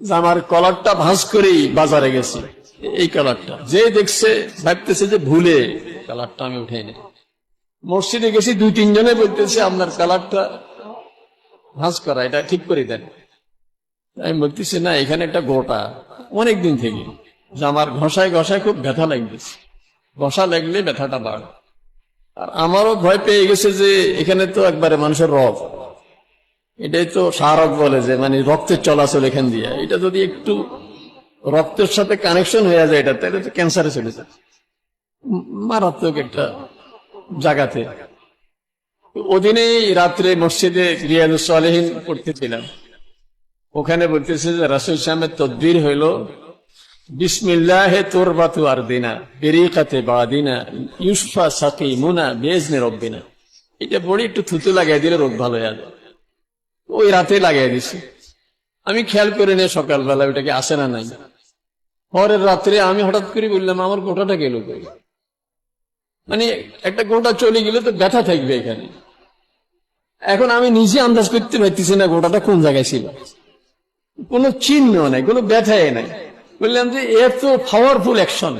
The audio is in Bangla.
যে আমার কলারটা ভাঁজ করেই বাজারে গেছি। এই কালারটা যে দেখছে ভাবতেছে যে ভুলে কালারটা আমি উঠে নি মসজিদে গেছি দুই তিনজনে বলতেছে আপনার কালারটা ভাঁজ করা এটা ঠিক করে দেন। আমি বলতেছি না এখানে একটা গোটা অনেক দিন থেকে। যে আমার ঘষায় ঘষায় খুব ব্যথা লাগতেছে। ঘষা লাগলে ব্যথাটা বাড়ে। আর আমারও ভয় পেয়ে গেছে যে এখানে তো একবারে মানুষের রব। এটাই তো সারক বলে যে মানে রক্তের চলাচল এখান দিয়ে। এটা যদি একটু রক্তের সাথে কানেকশন হয়ে যায় এটা তাহলে তো ক্যান্সারে চলে যায়। মারাত্মক একটা জায়গাতে ওদিনেই রাত্রে মসজিদে রিয়াজুস সালেহীন পড়তেছিলাম। ওখানে বলতেছে যে, রাসুল ইসলামের তদ্বির হইল, বিসমিল্লাহে তোর বাতু আর দিনা বেরিকাতে বাদিনা, ইউসফা সাকি মুনা বেজনে রব্বিনা। এটা বড়ি একটু থুতু লাগাই দিলে রোগ ভালো হয়ে যাবে ওই রাতে লাগাই দিছি। আমি খেয়াল করে নিয়ে সকালবেলা ওটাকে আসে না নাই। পরের রাত্রে আমি হঠাৎ করে বললাম, আমার গোটাটা গেল মানে একটা গোটা চলে গেলে তো ব্যথা থাকবে এখানে। এখন আমি নিজে আন্দাজ করতে পারতেছি না গোটাটা কোন জায়গায় ছিল। কোনো চিহ্ন নাই, কোনো ব্যথাই নাই। বললাম যে, এত পাওয়ারফুল অ্যাকশন